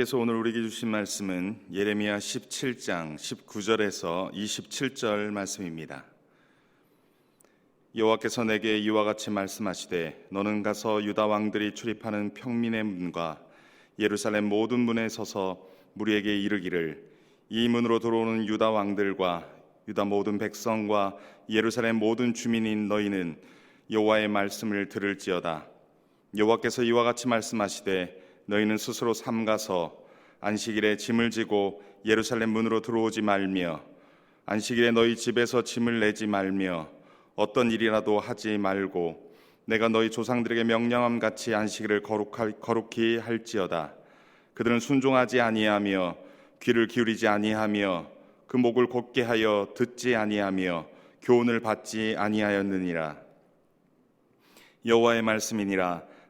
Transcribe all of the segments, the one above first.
그래서 오늘 우리에게 주신 말씀은 예레미야 17장 19절에서 27절 말씀입니다. 여호와께서 내게 이와 같이 말씀하시되 너는 가서 유다 왕들이 출입하는 평민의 문과 예루살렘 모든 문에 서서 무리에게 이르기를 이 문으로 들어오는 유다 왕들과 유다 모든 백성과 예루살렘 모든 주민인 너희는 여호와의 말씀을 들을지어다 여호와께서 이와 같이 말씀하시되 너희는 스스로 삼가서 안식일에 짐을 지고 예루살렘 문으로 들어오지 말며 안식일에 너희 집에서 짐을 내지 말며 어떤 일이라도 하지 말고 내가 너희 조상들에게 명령함 같이 안식일을 거룩하, 거룩히 할지어다. 그들은 순종하지 아니하며 귀를 기울이지 아니하며 그 목을 곧게 하여 듣지 아니하며 교훈을 받지 아니하였느니라. 여호와의 말씀이니라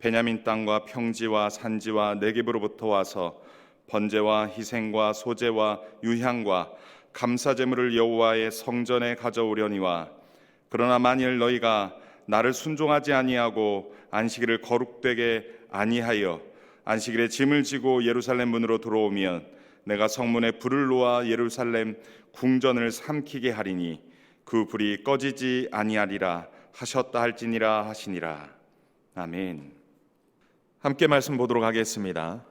베냐민 땅과 평지와 산지와 내geb으로부터 와서 번제와 희생과 소제와 유향과 감사 제물을 여호와의 성전에 가져오려니와 그러나 만일 너희가 나를 순종하지 아니하고 안식일을 거룩되게 아니하여 안식일에 짐을 지고 예루살렘 문으로 들어오면 내가 성문에 불을 놓아 예루살렘 궁전을 삼키게 하리니 그 불이 꺼지지 아니하리라 하셨다 할지니라 하시니라 아멘. 함께 말씀 보도록 하겠습니다.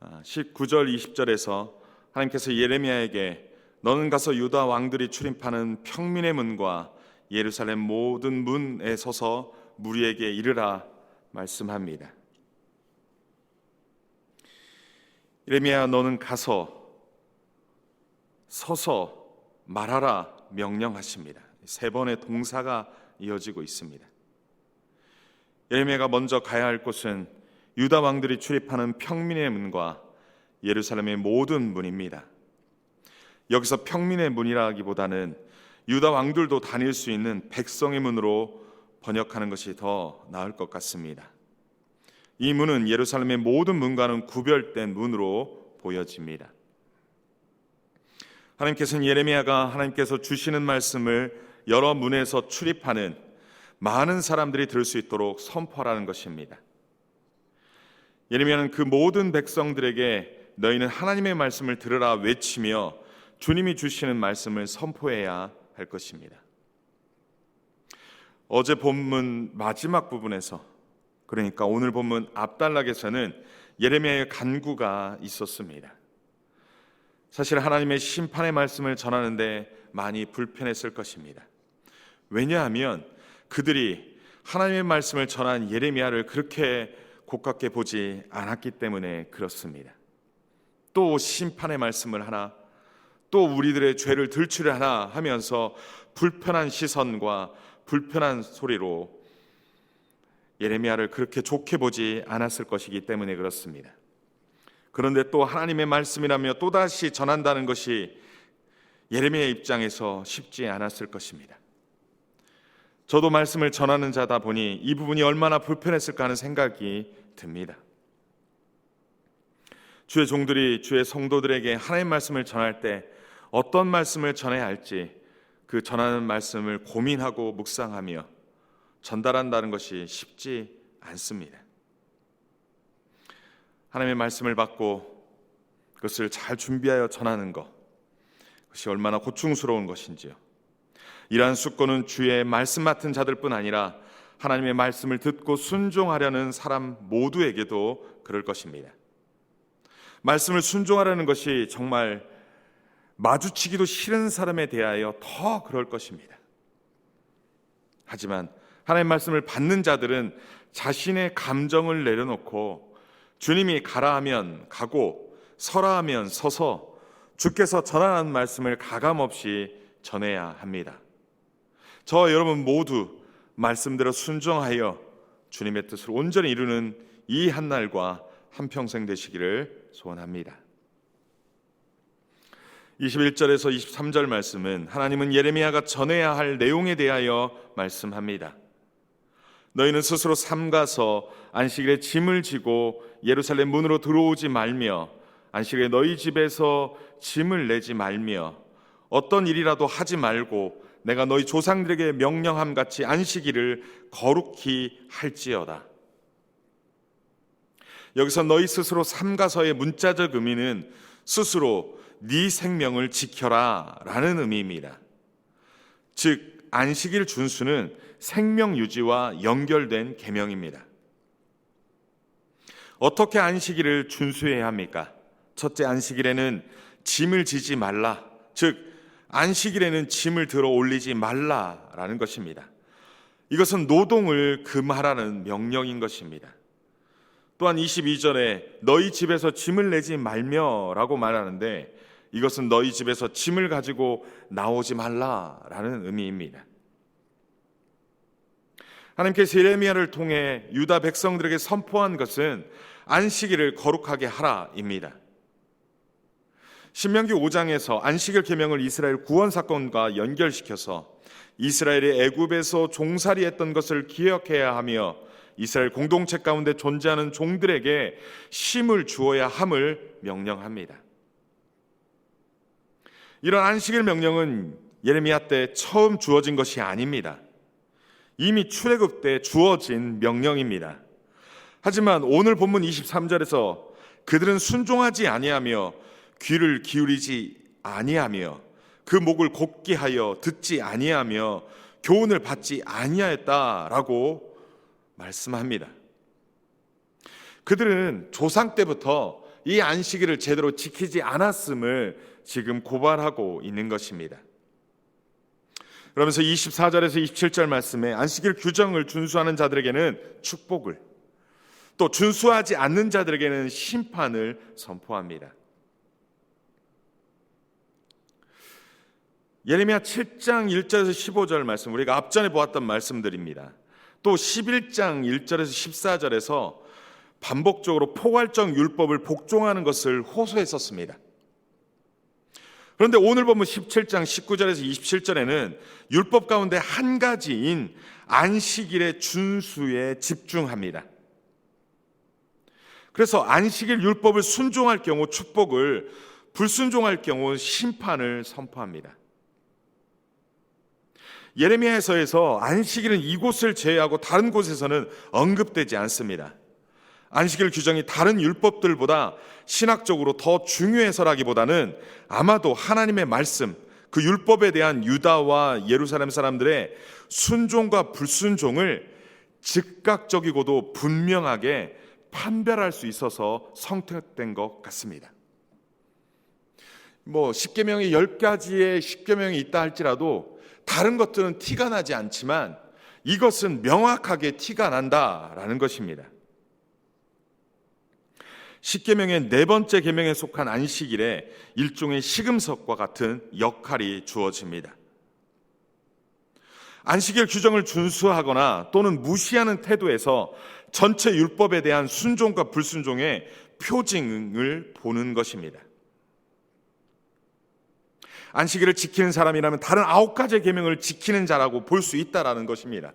19절 20절에서 하나님께서 예레미야에게 너는 가서 유다 왕들이 출입하는 평민의 문과 예루살렘 모든 문에 서서 무리에게 이르라 말씀합니다. 예레미야 너는 가서 서서 말하라 명령하십니다. 세 번의 동사가 이어지고 있습니다. 예레미야가 먼저 가야 할 곳은 유다 왕들이 출입하는 평민의 문과 예루살렘의 모든 문입니다. 여기서 평민의 문이라기보다는 유다 왕들도 다닐 수 있는 백성의 문으로 번역하는 것이 더 나을 것 같습니다. 이 문은 예루살렘의 모든 문과는 구별된 문으로 보여집니다. 하나님께서는 예레미야가 하나님께서 주시는 말씀을 여러 문에서 출입하는 많은 사람들이 들을 수 있도록 선포하라는 것입니다. 예레미야는 그 모든 백성들에게 너희는 하나님의 말씀을 들으라 외치며 주님이 주시는 말씀을 선포해야 할 것입니다. 어제 본문 마지막 부분에서 그러니까 오늘 본문 앞단락에서는 예레미야의 간구가 있었습니다. 사실 하나님의 심판의 말씀을 전하는데 많이 불편했을 것입니다. 왜냐하면 그들이 하나님의 말씀을 전한 예레미야를 그렇게 고깝게 보지 않았기 때문에 그렇습니다. 또 심판의 말씀을 하나 또 우리들의 죄를 들추려 하나 하면서 불편한 시선과 불편한 소리로 예레미야를 그렇게 좋게 보지 않았을 것이기 때문에 그렇습니다. 그런데 또 하나님의 말씀이라며 또다시 전한다는 것이 예레미야 입장에서 쉽지 않았을 것입니다. 저도 말씀을 전하는 자다 보니 이 부분이 얼마나 불편했을까 하는 생각이 듭니다. 주의 종들이 주의 성도들에게 하나님 말씀을 전할 때 어떤 말씀을 전해야 할지 그 전하는 말씀을 고민하고 묵상하며 전달한다는 것이 쉽지 않습니다. 하나님의 말씀을 받고 그것을 잘 준비하여 전하는 것 그것이 얼마나 고충스러운 것인지요. 이러한 수고는 주의 말씀 맡은 자들뿐 아니라 하나님의 말씀을 듣고 순종하려는 사람 모두에게도 그럴 것입니다. 말씀을 순종하려는 것이 정말 마주치기도 싫은 사람에 대하여 더 그럴 것입니다. 하지만 하나님의 말씀을 받는 자들은 자신의 감정을 내려놓고 주님이 가라 하면 가고 서라 하면 서서 주께서 전하는 말씀을 가감없이 전해야 합니다. 저 여러분 모두 말씀대로 순종하여 주님의 뜻을 온전히 이루는 이 한날과 한평생 되시기를 소원합니다. 21절에서 23절 말씀은 하나님은 예레미야가 전해야 할 내용에 대하여 말씀합니다. 너희는 스스로 삼가서 안식일에 짐을 지고 예루살렘 문으로 들어오지 말며 안식일에 너희 집에서 짐을 내지 말며 어떤 일이라도 하지 말고 내가 너희 조상들에게 명령함 같이 안식일을 거룩히 할지어다. 여기서 너희 스스로 삼가서의 문자적 의미는 스스로 네 생명을 지켜라라는 의미입니다. 즉 안식일 준수는 생명 유지와 연결된 계명입니다. 어떻게 안식일을 준수해야 합니까? 첫째 안식일에는 짐을 지지 말라. 즉 안식일에는 짐을 들어 올리지 말라라는 것입니다. 이것은 노동을 금하라는 명령인 것입니다. 또한 22절에 너희 집에서 짐을 내지 말며라고 말하는데 이것은 너희 집에서 짐을 가지고 나오지 말라라는 의미입니다. 하나님께서 예레미야를 통해 유다 백성들에게 선포한 것은 안식일을 거룩하게 하라입니다. 신명기 5장에서 안식일 계명을 이스라엘 구원 사건과 연결시켜서 이스라엘이 애굽에서 종살이했던 것을 기억해야 하며 이스라엘 공동체 가운데 존재하는 종들에게 쉼을 주어야 함을 명령합니다. 이런 안식일 명령은 예레미야 때 처음 주어진 것이 아닙니다. 이미 출애굽 때 주어진 명령입니다. 하지만 오늘 본문 23절에서 그들은 순종하지 아니하며 귀를 기울이지 아니하며 그 목을 곧게 하여 듣지 아니하며 교훈을 받지 아니하였다라고 말씀합니다. 그들은 조상 때부터 이 안식일을 제대로 지키지 않았음을 지금 고발하고 있는 것입니다. 그러면서 24절에서 27절 말씀에 안식일 규정을 준수하는 자들에게는 축복을 또 준수하지 않는 자들에게는 심판을 선포합니다. 예레미야 7장 1절에서 15절 말씀 우리가 앞전에 보았던 말씀들입니다. 또 11장 1절에서 14절에서 반복적으로 포괄적 율법을 복종하는 것을 호소했었습니다. 그런데 오늘 보면 17장 19절에서 27절에는 율법 가운데 한 가지인 안식일의 준수에 집중합니다. 그래서 안식일 율법을 순종할 경우 축복을 불순종할 경우 심판을 선포합니다. 예레미야서에서 안식일은 이곳을 제외하고 다른 곳에서는 언급되지 않습니다. 안식일 규정이 다른 율법들보다 신학적으로 더 중요해서라기보다는 아마도 하나님의 말씀, 그 율법에 대한 유다와 예루살렘 사람들의 순종과 불순종을 즉각적이고도 분명하게 판별할 수 있어서 선택된 것 같습니다. 뭐 십계명이 열 가지의 십계명이 있다 할지라도 다른 것들은 티가 나지 않지만 이것은 명확하게 티가 난다라는 것입니다. 십계명의 네 번째 계명에 속한 안식일에 일종의 시금석과 같은 역할이 주어집니다. 안식일 규정을 준수하거나 또는 무시하는 태도에서 전체 율법에 대한 순종과 불순종의 표징을 보는 것입니다. 안식일을 지키는 사람이라면 다른 아홉 가지의 계명을 지키는 자라고 볼 수 있다라는 것입니다.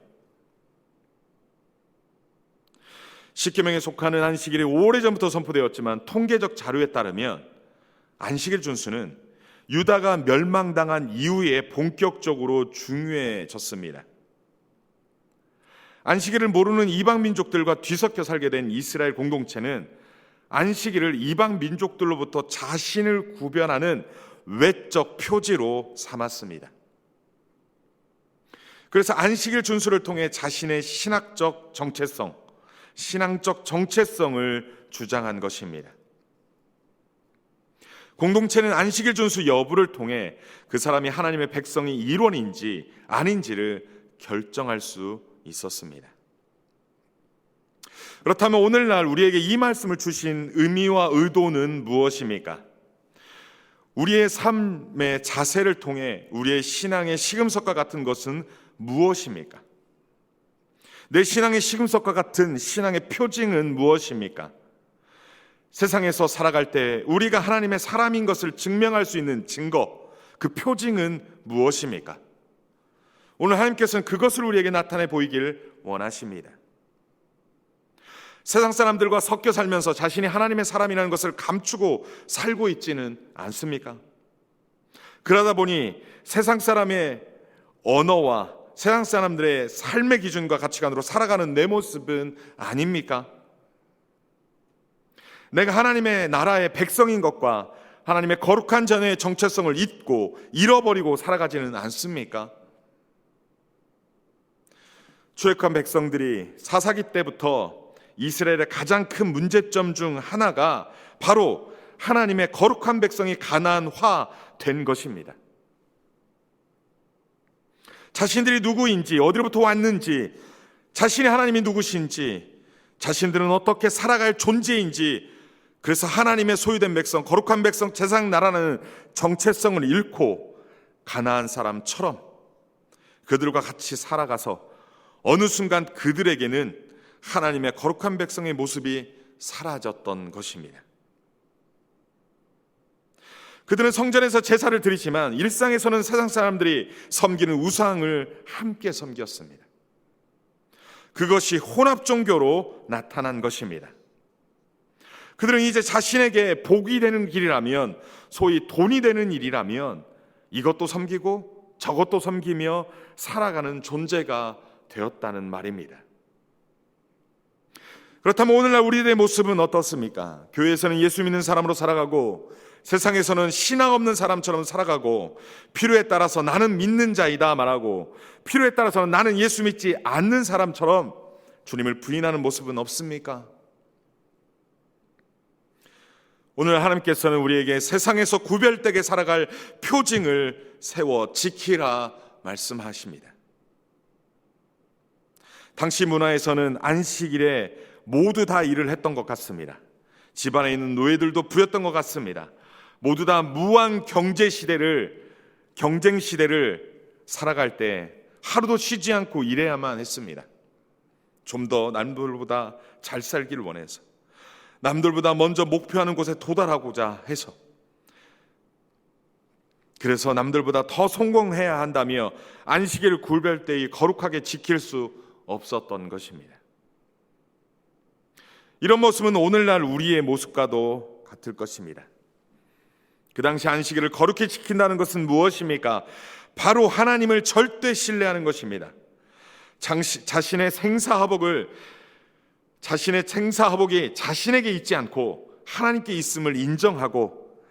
십계명에 속하는 안식일이 오래전부터 선포되었지만 통계적 자료에 따르면 안식일 준수는 유다가 멸망당한 이후에 본격적으로 중요해졌습니다. 안식일을 모르는 이방 민족들과 뒤섞여 살게 된 이스라엘 공동체는 안식일을 이방 민족들로부터 자신을 구별하는 외적 표지로 삼았습니다. 그래서 안식일 준수를 통해 자신의 신학적 정체성, 신앙적 정체성을 주장한 것입니다. 공동체는 안식일 준수 여부를 통해 그 사람이 하나님의 백성이 일원인지 아닌지를 결정할 수 있었습니다. 그렇다면 오늘날 우리에게 이 말씀을 주신 의미와 의도는 무엇입니까? 우리의 삶의 자세를 통해 우리의 신앙의 시금석과 같은 것은 무엇입니까? 내 신앙의 시금석과 같은 신앙의 표징은 무엇입니까? 세상에서 살아갈 때 우리가 하나님의 사람인 것을 증명할 수 있는 증거, 그 표징은 무엇입니까? 오늘 하나님께서는 그것을 우리에게 나타내 보이길 원하십니다. 세상 사람들과 섞여 살면서 자신이 하나님의 사람이라는 것을 감추고 살고 있지는 않습니까? 그러다 보니 세상 사람의 언어와 세상 사람들의 삶의 기준과 가치관으로 살아가는 내 모습은 아닙니까? 내가 하나님의 나라의 백성인 것과 하나님의 거룩한 전의 정체성을 잊고 잃어버리고 살아가지는 않습니까? 출애굽한 백성들이 사사기 때부터 이스라엘의 가장 큰 문제점 중 하나가 바로 하나님의 거룩한 백성이 가난화 된 것입니다. 자신들이 누구인지, 어디로부터 왔는지, 자신이 하나님이 누구신지, 자신들은 어떻게 살아갈 존재인지, 그래서 하나님의 소유된 백성, 거룩한 백성, 세상 나라는 정체성을 잃고 가나안 사람처럼 그들과 같이 살아가서 어느 순간 그들에게는 하나님의 거룩한 백성의 모습이 사라졌던 것입니다. 그들은 성전에서 제사를 드리지만 일상에서는 세상 사람들이 섬기는 우상을 함께 섬겼습니다. 그것이 혼합 종교로 나타난 것입니다. 그들은 이제 자신에게 복이 되는 길이라면 소위 돈이 되는 일이라면 이것도 섬기고 저것도 섬기며 살아가는 존재가 되었다는 말입니다. 그렇다면 오늘날 우리들의 모습은 어떻습니까? 교회에서는 예수 믿는 사람으로 살아가고 세상에서는 신앙 없는 사람처럼 살아가고 필요에 따라서 나는 믿는 자이다 말하고 필요에 따라서는 나는 예수 믿지 않는 사람처럼 주님을 부인하는 모습은 없습니까? 오늘 하나님께서는 우리에게 세상에서 구별되게 살아갈 표징을 세워 지키라 말씀하십니다. 당시 문화에서는 안식일에 모두 다 일을 했던 것 같습니다. 집안에 있는 노예들도 부렸던 것 같습니다. 모두 다 무한 경제 시대를 경쟁 시대를 살아갈 때 하루도 쉬지 않고 일해야만 했습니다. 좀 더 남들보다 잘 살기를 원해서 남들보다 먼저 목표하는 곳에 도달하고자 해서 그래서 남들보다 더 성공해야 한다며 안식일 굴별 때에 거룩하게 지킬 수 없었던 것입니다. 이런 모습은 오늘날 우리의 모습과도 같을 것입니다. 그 당시 안식일을 거룩히 지킨다는 것은 무엇입니까? 바로 하나님을 절대 신뢰하는 것입니다. 장시, 자신의 생사화복을 자신의 생사화복이 자신에게 있지 않고 하나님께 있음을 인정하고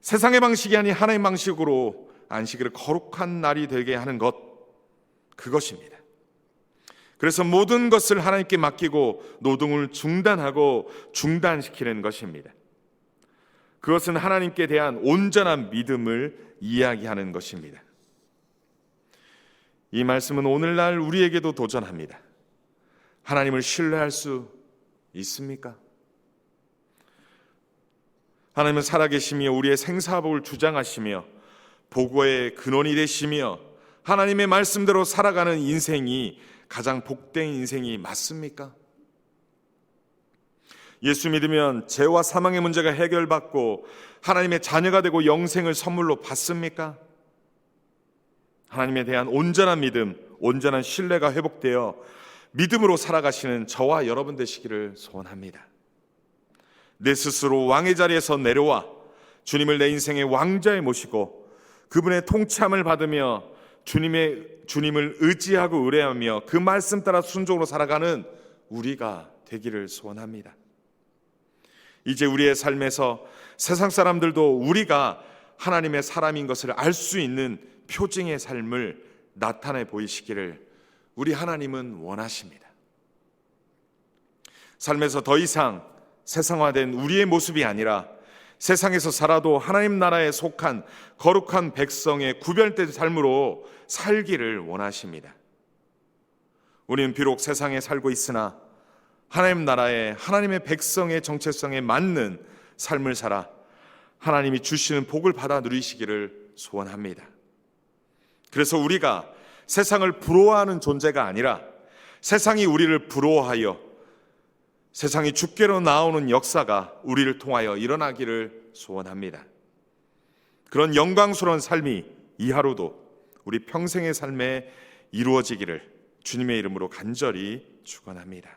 세상의 방식이 아닌 하나님 방식으로 안식일을 거룩한 날이 되게 하는 것 그것입니다. 그래서 모든 것을 하나님께 맡기고 노동을 중단하고 중단시키는 것입니다. 그것은 하나님께 대한 온전한 믿음을 이야기하는 것입니다. 이 말씀은 오늘날 우리에게도 도전합니다. 하나님을 신뢰할 수 있습니까? 하나님은 살아계시며 우리의 생사복을 주장하시며 보고의 근원이 되시며 하나님의 말씀대로 살아가는 인생이 가장 복된 인생이 맞습니까? 예수 믿으면 죄와 사망의 문제가 해결받고 하나님의 자녀가 되고 영생을 선물로 받습니까? 하나님에 대한 온전한 믿음, 온전한 신뢰가 회복되어 믿음으로 살아가시는 저와 여러분 되시기를 소원합니다. 내 스스로 왕의 자리에서 내려와 주님을 내 인생의 왕자에 모시고 그분의 통참을 받으며 주님의 주님을 의지하고 의뢰하며 그 말씀 따라 순종으로 살아가는 우리가 되기를 소원합니다. 이제 우리의 삶에서 세상 사람들도 우리가 하나님의 사람인 것을 알 수 있는 표징의 삶을 나타내 보이시기를 우리 하나님은 원하십니다. 삶에서 더 이상 세상화된 우리의 모습이 아니라 세상에서 살아도 하나님 나라에 속한 거룩한 백성의 구별된 삶으로 살기를 원하십니다. 우리는 비록 세상에 살고 있으나 하나님 나라의 하나님의 백성의 정체성에 맞는 삶을 살아 하나님이 주시는 복을 받아 누리시기를 소원합니다. 그래서 우리가 세상을 부러워하는 존재가 아니라 세상이 우리를 부러워하여 세상이 주께로 나오는 역사가 우리를 통하여 일어나기를 소원합니다. 그런 영광스러운 삶이 이 하루도 우리 평생의 삶에 이루어지기를 주님의 이름으로 간절히 축원합니다.